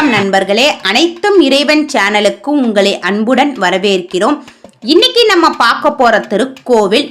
வணக்கம் நண்பர்களே. அனைத்தும் இறைவன் சேனலுக்கு உங்களை அன்புடன் வரவேற்கிறோம். இன்னைக்கு நம்ம பார்க்க போற திருக்கோவில்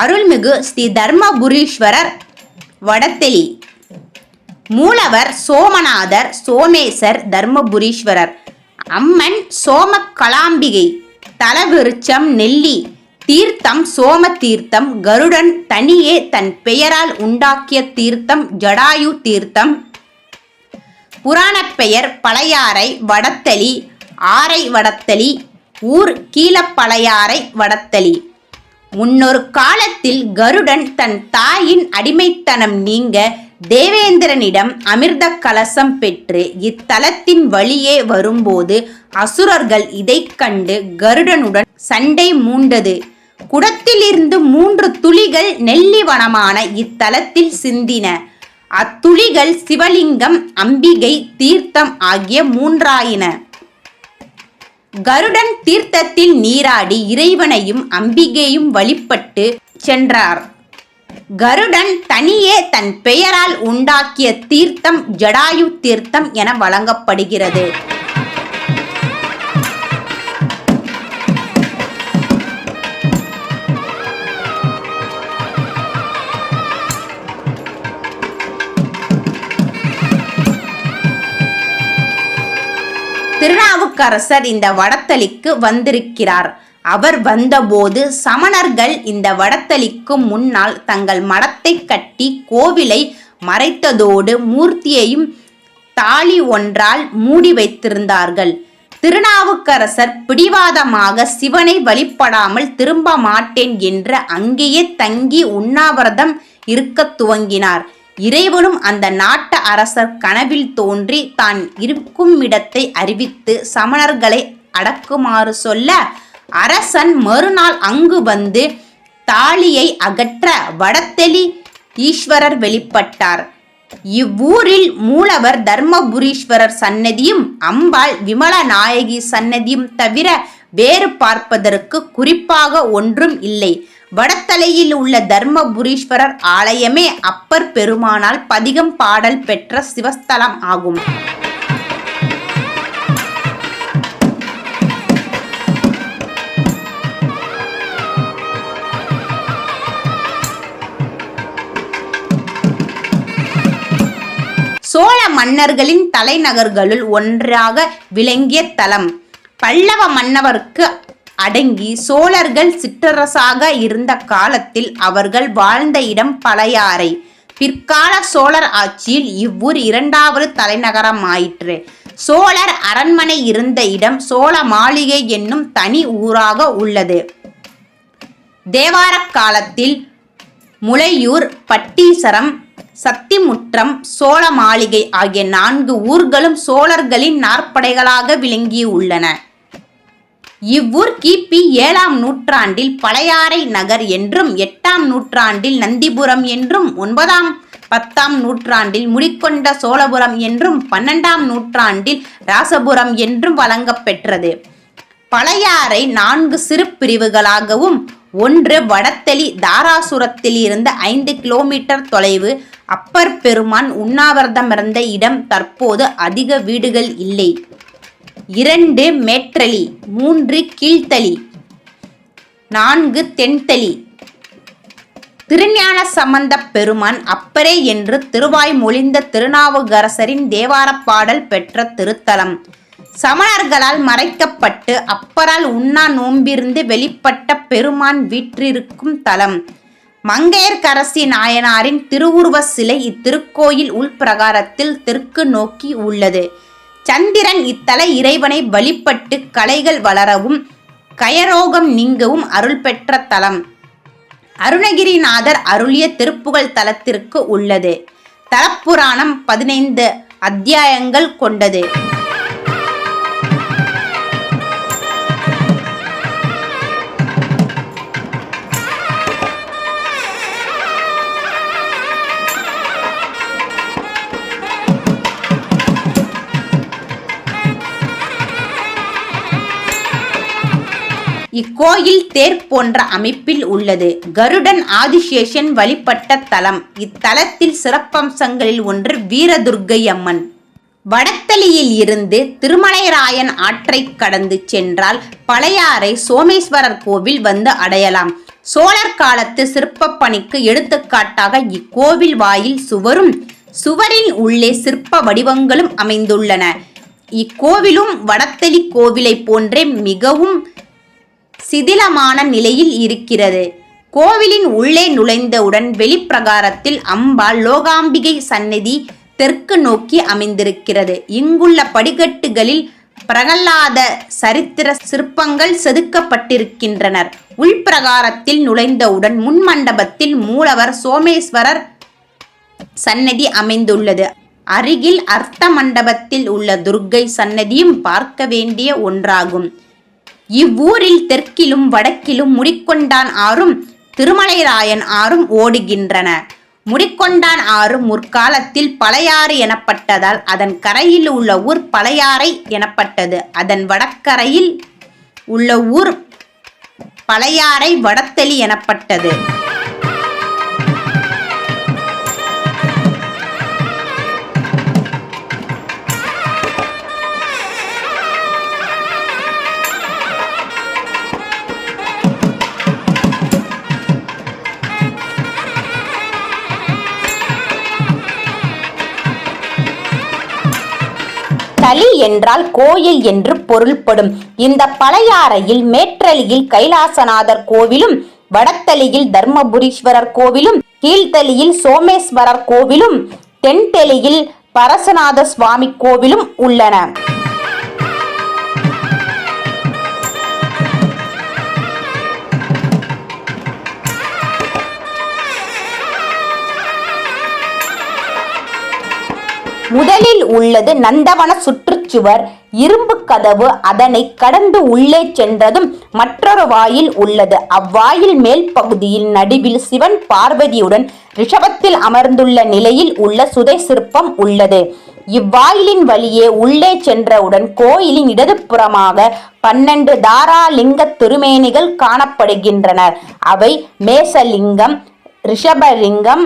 அருள்மிகு ஸ்ரீ தர்மபுரீஸ்வரர் வடத்தெளி. மூலவர் சோமநாதர் சோமேசர் தர்மபுரீஸ்வரர். அம்மன் சோம கலாம்பிகை தலவிருச்சம் நெல்லி தீர்த்தம் சோம தீர்த்தம் கருடன் தனியே தன் பெயரால் உண்டாக்கிய தீர்த்தம் ஜடாயு தீர்த்தம் புராணப் பெயர் பழையாறை வடத்தளி ஆரை வடத்தளி ஊர் கீழப்பழையாறை வடத்தளி. முன்னொரு காலத்தில் கருடன் தன் தாயின் அடிமைத்தனம் நீங்க தேவேந்திரனிடம் அமிர்த கலசம் பெற்று இத்தலத்தின் வழியே வரும்போது அசுரர்கள் இதைக் கண்டு கருடனுடன் சண்டை மூண்டது. குடத்திலிருந்து மூன்று துளிகள் நெல்லிவனமான இத்தலத்தில் சிந்தின. அத்துளிகள் சிவலிங்கம் அம்பிகை தீர்த்தம் ஆகிய மூன்றாயின. கருடன் தீர்த்தத்தில் நீராடி இறைவனையும் அம்பிகையும் வழிபட்டு சென்றார். கருடன் தனியே தன் பெயரால் உண்டாக்கிய தீர்த்தம் ஜடாயு தீர்த்தம் என வழங்கப்படுகிறது. திருநாவுக்கரசர் இந்த வடத்தளிக்கு வந்திருக்கிறார். அவர் வந்தபோது சமணர்கள் இந்த வடத்தளிக்கு முன்னால் தங்கள் மடத்தை கட்டி கோவிலை மறைத்ததோடு மூர்த்தியையும் தாலி ஒன்றால் மூடி வைத்திருந்தார்கள். திருநாவுக்கரசர் பிடிவாதமாக சிவனை வழிபடாமல் திரும்ப மாட்டேன் என்று அங்கேயே தங்கி உண்ணாவிரதம் இருக்கத் துவங்கினார். இறைவனும் அந்த நாட்டு அரசர் கனவில் தோன்றி தான் இருக்கும் இடத்தை அறிவித்து சமணர்களை அடக்குமாறு சொல்ல அரசன் மறுநாள் அங்கு வந்து தாலியை அகற்ற வடத்தெளி ஈஸ்வரர் வெளிப்பட்டார். இவ்வூரில் மூலவர் தர்மபுரீஸ்வரர் சன்னதியும் அம்பாள் விமல நாயகி சன்னதியும் தவிர வேறு பார்ப்பதற்கு குறிப்பாக ஒன்றும் இல்லை. வடத்தலையில் உள்ள தர்மபுரீஸ்வரர் ஆலயமே அப்பர் பெருமானால் பதிகம் பாடல் பெற்ற சிவஸ்தலம் ஆகும். சோழ மன்னர்களின் தலைநகர்களுள் ஒன்றாக விளங்கிய தலம். பல்லவ மன்னவருக்கு அடங்கி சோழர்கள் சிற்றரசாக இருந்த காலத்தில் அவர்கள் வாழ்ந்த இடம் பழையாறை. பிற்கால சோழர் ஆட்சியில் இவ்வூர் இரண்டாவது தலைநகரம் ஆயிற்று சோழர் அரண்மனை இருந்த இடம் சோழ மாளிகை என்னும் தனி ஊராக உள்ளது. தேவார காலத்தில் முளையூர் பட்டீசரம் சத்திமுற்றம் சோழ மாளிகை ஆகிய நான்கு ஊர்களும் சோழர்களின் நாற்படைகளாக விளங்கியுள்ளன. இவ்வூர் கிபி ஏழாம் நூற்றாண்டில் பழையாறை நகர் என்றும் எட்டாம் நூற்றாண்டில் நந்திபுரம் என்றும் ஒன்பதாம் பத்தாம் நூற்றாண்டில் முடிக்கொண்ட சோழபுரம் என்றும் பன்னெண்டாம் நூற்றாண்டில் ராசபுரம் என்றும் வழங்கப்பெற்றது பழையாறை நான்கு சிறு பிரிவுகளாகவும் ஒன்று வடத்தெளி தாராசுரத்தில் இருந்து ஐந்து கிலோமீட்டர் தொலைவு அப்பர் பெருமான் உண்ணாவிரதம் இருந்த இடம் தற்போது அதிக வீடுகள் இல்லை. இரண்டு மேற்றலி மூன்று கீழ்த்தளி நான்கு தென்தளி திருஞான சம்பந்த பெருமான் அப்பரே என்று திருவாய் மொழிந்த திருநாவுக்கரசரின் தேவாரப் பாடல் பெற்ற திருத்தலம். சமணர்களால் மறைக்கப்பட்டு அப்பரால் உண்ணா நோம்பிருந்து வெளிப்பட்ட பெருமான் வீற்றிருக்கும் தலம். மங்கையர்கரசி நாயனாரின் திருவுருவ சிலை இத்திருக்கோயில் உள்பிரகாரத்தில் தெற்கு நோக்கி உள்ளது. சந்திரன் இத்தல இறைவனை வழிபட்டு கலைகள் வளரவும் கயரோகம் நீங்கவும் அருள் பெற்ற தலம். அருணகிரிநாதர் அருளிய திருப்புகழ் தலத்திற்கு உள்ளது. தலப்புராணம் பதினைந்து அத்தியாயங்கள் கொண்டது. இக்கோயில் தேர் போன்ற அமைப்பில் உள்ளது. கருடன் ஆதிசேஷன் வழிபட்ட தலம். இத்தலத்தில் சிறப்பம்சங்களில் ஒன்று வீரதுர்க்கை அம்மன் வடத்தளியில் இருந்து திருமலைராயன் ஆற்றைக் கடந்து சென்றால் பழையாறை சோமேஸ்வரர் கோவில் வந்து அடையலாம். சோழர் காலத்து சிற்பப் பணிக்கு எடுத்துக்காட்டாக இக்கோவில் வாயில் சுவரும் சுவரின் உள்ளே சிற்ப வடிவங்களும் அமைந்துள்ளன. இக்கோவிலும் வடத்தளி கோவிலைப் போன்றே மிகவும் சிதிலமான நிலையில் இருக்கிறது. கோவிலின் உள்ளே நுழைந்தவுடன் வெளிப்பிரகாரத்தில் அம்பாள் லோகாம்பிகை சந்நிதி தெற்கு நோக்கி அமைந்திருக்கிறது. இங்குள்ள படிக்கட்டுகளில் பிரகல்லாத சரித்திர சிற்பங்கள் செதுக்கப்பட்டிருக்கின்றனர். உள்பிரகாரத்தில் நுழைந்தவுடன் முன்மண்டபத்தில் மூலவர் சோமேஸ்வரர் சன்னதி அமைந்துள்ளது. அருகில் அர்த்த மண்டபத்தில் உள்ள துர்க்கை சன்னதியும் பார்க்க வேண்டிய ஒன்றாகும். இவ்வூரில் தெற்கிலும் வடக்கிலும் முடிக்கொண்டான் ஆறும் திருமலைராயன் ஆறும் ஓடுகின்றன. முடிக்கொண்டான் ஆறு முற்காலத்தில் பழையாறு எனப்பட்டதால் அதன் கரையில் உள்ள ஊர் பழையாறை எனப்பட்டது. அதன் வடக்கரையில் உள்ள ஊர் பழையாறை வடத்தளி எனப்பட்டது. என்றால் கோயில் என்று பொருள்படும். இந்த பழையாறையில் மேற்றலியில் கைலாசநாதர் கோவிலும் வடத்தலியில் தர்மபுரீஸ்வரர் கோவிலும் கீழ்த்தலியில் சோமேஸ்வரர் கோவிலும் தென்தெலியில் பரசநாத சுவாமி கோவிலும் உள்ளன. முதலில் உள்ளது நந்தவன சுற்றுச்சுவர். இரும்பு கதவு அதனை கடந்து உள்ளே சென்றதும் மற்றொரு வாயில் உள்ளது. அவ்வாயில் மேல் பகுதியில் நடுவில் சிவன் பார்வதியுடன் ரிஷபத்தில் அமர்ந்துள்ள நிலையில் உள்ள சுதை சிற்பம் உள்ளது. இவ்வாயிலின் வழியே உள்ளே சென்றவுடன் கோயிலின் இடதுபுறமாக பன்னெண்டு தாராலிங்க திருமேனிகள் காணப்படுகின்றனர். அவை மேசலிங்கம் ரிஷபலிங்கம்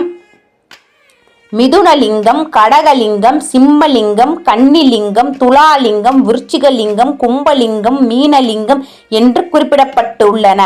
மிதுனலிங்கம் கடகலிங்கம் சிம்மலிங்கம் கன்னிலிங்கம் துலாலிங்கம் விருச்சிகலிங்கம் கும்பலிங்கம் மீனலிங்கம் என்று குறிப்பிடப்பட்டுள்ளன.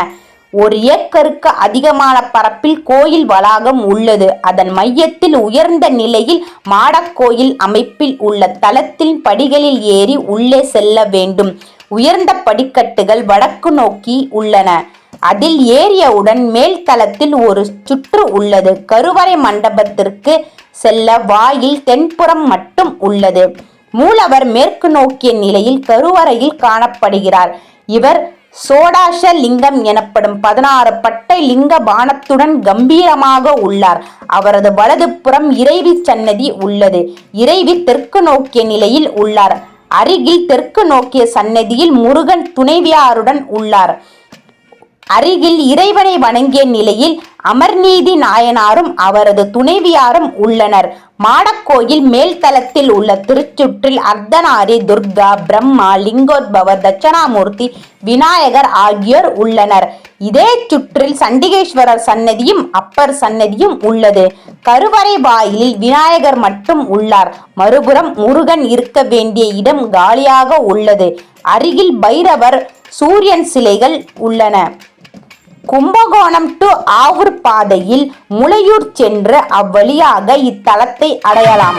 ஒரு ஏக்கருக்கு அதிகமான பரப்பில் கோயில் வளாகம் உள்ளது. அதன் மையத்தில் உயர்ந்த நிலையில் மாடக்கோயில் அமைப்பில் உள்ள தளத்தில் படிகளில் ஏறி உள்ளே செல்ல வேண்டும். உயர்ந்த படிக்கட்டுகள் வடக்கு நோக்கி உள்ளன. அதில் ஏறியவுடன் மேல் தளத்தில் ஒரு சுற்று உள்ளது. கருவறை மண்டபத்திற்கு செல்ல வாயில் தென்புறம் மட்டும் உள்ளது. மூலவர் மேற்கு நோக்கிய நிலையில் கருவறையில் காணப்படுகிறார். இவர் சோடாஷ லிங்கம் எனப்படும் பதினாறு பட்டை லிங்க பானத்துடன் கம்பீரமாக உள்ளார். அவரது வலது புறம் இறைவி சன்னதி உள்ளது. இறைவி தெற்கு நோக்கிய நிலையில் உள்ளார். அருகில் தெற்கு நோக்கிய சன்னதியில் முருகன் துணைவியாருடன் உள்ளார். அருகில் இறைவனை வணங்கிய நிலையில் அமர்நீதி நாயனாரும் அவரது துணைவியாரும் உள்ளனர். மாடக்கோயில் மேல்தளத்தில் உள்ள திருச்சுற்றில் அர்த்தநாரி துர்கா பிரம்மா லிங்கோத்பவர் தட்சணாமூர்த்தி விநாயகர் ஆகியோர் உள்ளனர். இதே சுற்றில் சண்டிகேஸ்வரர் சன்னதியும் அப்பர் சன்னதியும் உள்ளது. கருவறை வாயிலில் விநாயகர் மட்டும் உள்ளார். மறுபுறம் முருகன் இருக்க வேண்டிய இடம் காலியாக உள்ளது. அருகில் பைரவர் சூரியன் சிலைகள் உள்ளன. கும்பகோணம் டு ஆவூர் பாதையில் முளையூர் சென்று அவ்வழியாக இத்தலத்தை அடையலாம்.